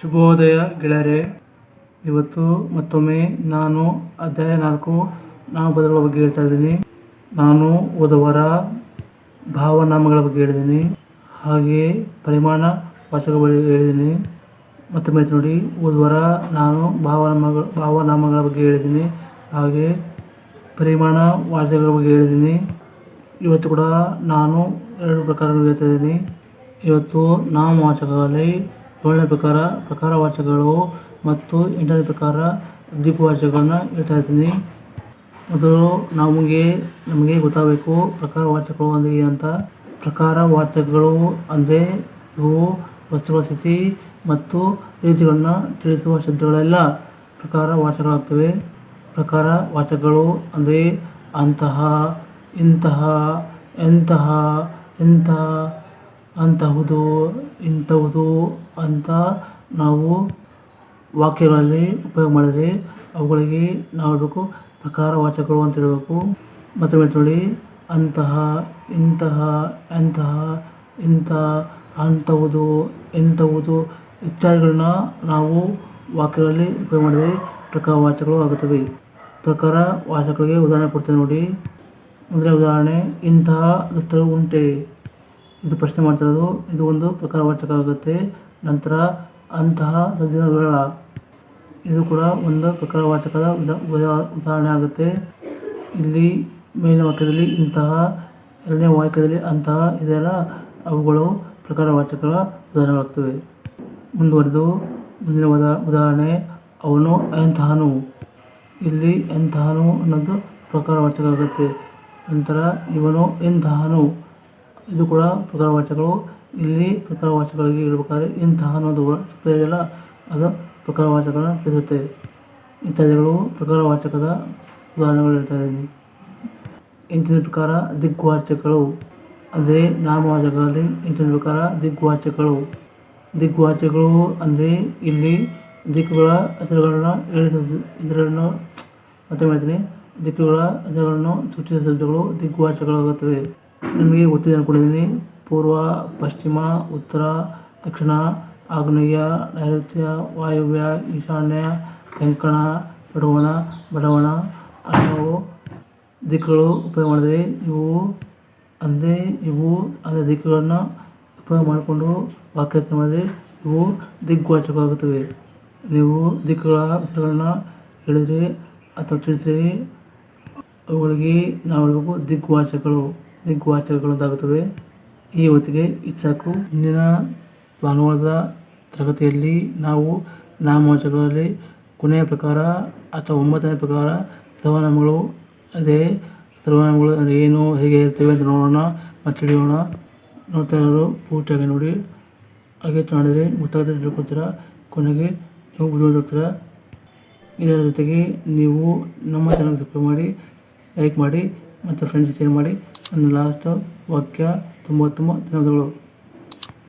ಶುಭೋದಯ ಗೆಳೆಯರೆ, ಇವತ್ತು ಮತ್ತೊಮ್ಮೆ ನಾನು ಅಧ್ಯಾಯ ನಾಲ್ಕು ನಾಮಪದಗಳ ಬಗ್ಗೆ ಹೇಳ್ತಾ ಇದ್ದೀನಿ. ನಾನು ಓದವರ ಭಾವನಾಮಗಳ ಬಗ್ಗೆ ಹೇಳಿದ್ದೀನಿ. ಹಾಗೆ ಪರಿಮಾಣ ವಾಚಕಗಳ ಬಗ್ಗೆ ಹೇಳಿದ್ದೀನಿ. ಮತ್ತೊಮ್ಮೆ ನೋಡಿ ಓದುವರ ನಾನು ಭಾವನಾಮಗಳ ಭಾವನಾಮಗಳ ಬಗ್ಗೆ ಹೇಳಿದ್ದೀನಿ. ಹಾಗೆ ಪರಿಮಾಣ ವಾಚಕಗಳ ಬಗ್ಗೆ ಹೇಳಿದ್ದೀನಿ. ಇವತ್ತು ಕೂಡ ನಾನು ಎರಡು ಪ್ರಕಾರಗಳು ಹೇಳ್ತಾ ಇದ್ದೀನಿ. ಇವತ್ತು ನಾಮವಾಚಕಗಳಲ್ಲಿ ಏಳನೇ ಪ್ರಕಾರ ಪ್ರಕಾರ ವಾಚಕಗಳು ಮತ್ತು ಎಂಟನೇ ಪ್ರಕಾರ ದ್ವೀಪವಾಚಕಗಳನ್ನ ಹೇಳ್ತಾ ಇದ್ದೀನಿ. ಮೊದಲು ನಮಗೆ ನಮಗೆ ಗೊತ್ತಾಗಬೇಕು ಪ್ರಕಾರ ಪ್ರಕಾರವಾಚಕಗಳು ಅಂದರೆ ಅಂತ. ಪ್ರಕಾರವಾಚಕಗಳು ಅಂದರೆ ಇವು ವಸ್ತುಗಳ ಸ್ಥಿತಿ ಮತ್ತು ರೀತಿಗಳನ್ನು ತಿಳಿಸುವ ಶಬ್ದಗಳೆಲ್ಲ ಪ್ರಕಾರ ವಾಚಕಗಳು ಅಂದರೆ ಅಂತಹ, ಇಂತಹ, ಎಂತಹ ಇಂತಹ ಅಂತಹುದು ಇಂಥವುದು ಅಂತ ನಾವು ವಾಕ್ಯಗಳಲ್ಲಿ ಉಪಯೋಗ ಮಾಡಿದರೆ ಅವುಗಳಿಗೆ ನಾವು ಹೇಳಬೇಕು ಪ್ರಕಾರವಾಚಕಗಳು ಅಂತ ಹೇಳಬೇಕು. ಮತ್ತು ಹೇಳ್ತೀವಿ ಅಂತಹ, ಇಂತಹ ಎಂತಹ ಇಂಥ ಅಂಥವುದು ಎಂಥವುದು ಇತ್ಯಾದಿಗಳನ್ನ ನಾವು ವಾಕ್ಯಗಳಲ್ಲಿ ಉಪಯೋಗ ಮಾಡಿದರೆ ಪ್ರಕಾರ ವಾಚಕಗಳು ಆಗುತ್ತವೆ. ಪ್ರಕಾರ ವಾಚಕಗಳಿಗೆ ಉದಾಹರಣೆ ಕೊಡ್ತೇವೆ ನೋಡಿ. ಅಂದರೆ ಉದಾಹರಣೆ, ಇಂತಹ ದುಷ್ಟರು ಉಂಟೆ. ಇದು ಪ್ರಶ್ನೆ ಮಾಡ್ತಿರೋದು, ಇದು ಒಂದು ಪ್ರಕಾರವಾಚಕ ಆಗುತ್ತೆ ನಂತರ ಅಂತಹ ಸಜ್ಜನಗಳ ಇದು ಕೂಡ ಒಂದು ಪ್ರಕಾರವಾಚಕದ ಉದಾ ಉದಾ, ಉದಾಹರಣೆ ಆಗುತ್ತೆ. ಇಲ್ಲಿ ಮೇಲಿನ ವಾಕ್ಯದಲ್ಲಿ ಇಂತಹ, ಎರಡನೇ ವಾಕ್ಯದಲ್ಲಿ ಅಂತಹ, ಇದೆಲ್ಲ ಅವುಗಳು ಪ್ರಕಾರವಾಚಕಗಳ ಉದಾಹರಣೆಗಳಾಗ್ತವೆ. ಮುಂದುವರೆದು ಮುಂದಿನ ಉದಾ ಉದಾಹರಣೆ, ಅವನು ಎಂತಹನು. ಇಲ್ಲಿ ಎಂತಹನು ಅನ್ನೋದು ಪ್ರಕಾರವಾಚಕ ಆಗುತ್ತೆ ನಂತರ ಇವನು ಎಂತಹನು. ಇದು ಕೂಡ ಪ್ರಕಾರವಾಚಕಗಳು ಇಲ್ಲಿ ಪ್ರಕಾರವಾಚಕಗಳಿಗೆ ಹೇಳ್ಬೇಕಾದ್ರೆ ಇಂತಹ ಅನ್ನೋದು ಇದೆಯಲ್ಲ ಅದು ಪ್ರಕಾರವಾಚಕಗಳನ್ನ ತಿಳಿಸುತ್ತೆ. ಇತ್ಯಾದಿಗಳು ಪ್ರಕಾರವಾಚಕದ ಉದಾಹರಣೆಗಳು ಹೇಳ್ತಾರೆ ಇಲ್ಲಿ ಎಂಟನೇ ಪ್ರಕಾರ ದಿಗ್ವಾಚಕಗಳು ಅಂದರೆ ನಾಮವಾಚಕಗಳಲ್ಲಿ ಇಂಟಿನ ಪ್ರಕಾರ ದಿಗ್ವಾಚಕಗಳು ದಿಗ್ವಾಚಕಗಳು ಅಂದರೆ ಇಲ್ಲಿ ದಿಕ್ಕುಗಳ ಹೆಸರುಗಳನ್ನು ಹೇಳಿದ ಇದರನ್ನು ಮತ್ತೆ ಮಾಡ್ತೀನಿ ದಿಕ್ಕುಗಳ ಹೆಸರುಗಳನ್ನು ಸೂಚಿಸಿದ ಶಬ್ದಗಳು ದಿಗ್ವಾಚಕಗಳಾಗುತ್ತವೆ ನಿಮಗೆ ಗೊತ್ತಿದೆ ಅಂದ್ಕೊಂಡಿದ್ದೀನಿ ಪೂರ್ವ, ಪಶ್ಚಿಮ, ಉತ್ತರ, ದಕ್ಷಿಣ, ಆಗ್ನೇಯ, ನೈಋತ್ಯ, ವಾಯುವ್ಯ, ಈಶಾನ್ಯ, ತೆಂಕಣ, ಬಡವಣ ಬಡವಣ ಅನ್ನೋ ದಿಕ್ಕುಗಳು ಉಪಯೋಗ ಮಾಡಿದರೆ. ಇವು ಅಂದರೆ ಇವು ಅಂದರೆ ದಿಕ್ಕುಗಳನ್ನು ಉಪಯೋಗ ಮಾಡಿಕೊಂಡು ವಾಕ್ಯತೆ ಮಾಡಿದರೆ. ಇವು ದಿಗ್ವಾಚಕವಾಗುತ್ತವೆ ನೀವು ದಿಕ್ಕುಗಳ ಹೆಸರುಗಳನ್ನು ಹೇಳಿದರೆ ಅಥವಾ ತಿಳಿಸಿರಿ. ಅವುಗಳಿಗೆ ನಾವು ಹೇಳಬೇಕು ದಿಗ್ವಾಚಕಗಳು ದಿಗ್ವಾಚಕಗಳು ಅಂತಾಗುತ್ತವೆ ಈ ಹೊತ್ತಿಗೆ ಇದು ಸಾಕು ಇಂದಿನ ಭಾನುವಾರದ ತರಗತಿಯಲ್ಲಿ ನಾವು ನಾಮವಾಚಕಗಳಲ್ಲಿ ಕೊನೆಯ ಪ್ರಕಾರ ಅಥವಾ ಒಂಬತ್ತನೇ ಪ್ರಕಾರ ಸರ್ವನಾಮಗಳು, ಅದೇ ಸರ್ವನಾಮಗಳು ಅಂದರೆ ಏನು, ಹೇಗೆ ಇರ್ತವೆ ಅಂತ ನೋಡೋಣ, ಮತ್ತು ತಿಳಿಯೋಣ. ನೋಡ್ತಾ ಇರೋರು ಪೂರ್ತಿಯಾಗಿ ನೋಡಿ. ಹಾಗೆ ಮಾಡಿದರೆ ಗೊತ್ತಾಗುತ್ತೆ ತಿಳ್ಕೊತೀರ ಕೊನೆಗೆ ನೀವು ಬುದ್ಧಿವಂತ ಇದರ ಜೊತೆಗೆ ನೀವು ನಮ್ಮ ಚಾನಲ್ ಸಬ್ಸ್ಕ್ರೈಬ್ ಮಾಡಿ ಲೈಕ್ ಮಾಡಿ, ಮತ್ತು ಫ್ರೆಂಡ್ಸ್ ಶೇರ್ ಮಾಡಿ. ನನ್ನ ಲಾಸ್ಟ್ ವಾಕ್ಯ ತುಂಬ ತುಂಬ ಧನ್ಯವಾದಗಳು